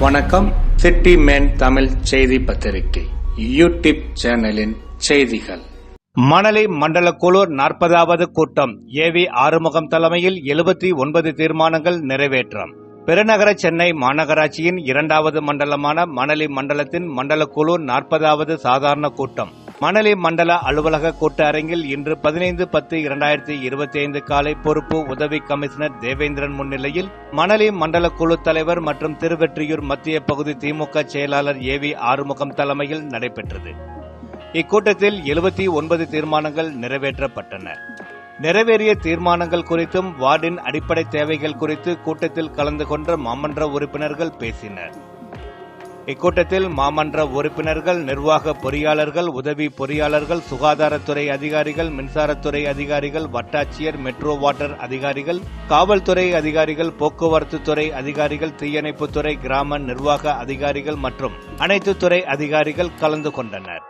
வணக்கம். City man Tamil செய்தி பத்திரிகை யூடியூப் சேனலின் செய்திகள். மணலி மண்டல குழு நாற்பதாவது கூட்டம் ஏவி ஆறுமுகம் தலைமையில் எழுபத்தி ஒன்பது தீர்மானங்கள் நிறைவேற்றம். பெருநகர சென்னை மாநகராட்சியின் இரண்டாவது மண்டலமான மணலி மண்டலத்தின் மண்டல குழு நாற்பதாவது சாதாரண கூட்டம் மணலி மண்டல அலுவலக கூட்ட அரங்கில் இன்று பதினைந்து பத்து இரண்டாயிரத்தி இருபத்தி ஐந்து காலை பொறுப்பு உதவி கமிஷனர் தேவேந்திரன் முன்னிலையில் மணலி மண்டல குழு தலைவர் மற்றும் திருவெற்றியூர் மத்திய பகுதி திமுக செயலாளர் ஏ வி ஆறுமுகம் தலைமையில் நடைபெற்றது. இக்கூட்டத்தில் எழுபத்தி ஒன்பது தீர்மானங்கள் நிறைவேற்றப்பட்டன. நிறைவேறிய தீர்மானங்கள் குறித்தும் வார்டின் அடிப்படை தேவைகள் குறித்து கூட்டத்தில் கலந்து கொண்ட மாமன்ற உறுப்பினர்கள் பேசினர். இக்கூட்டத்தில் மாமன்ற உறுப்பினர்கள் நிர்வாக பொறியாளர்கள் உதவி பொறியாளர்கள் சுகாதாரத்துறை அதிகாரிகள் மின்சாரத்துறை அதிகாரிகள் வட்டாட்சியர் மெட்ரோ வாட்டர் அதிகாரிகள் காவல்துறை அதிகாரிகள் போக்குவரத்து துறை அதிகாரிகள் தீயணைப்புத்துறை கிராம நிர்வாக அதிகாரிகள் மற்றும் அனைத்து துறை அதிகாரிகள் கலந்து கொண்டனர்.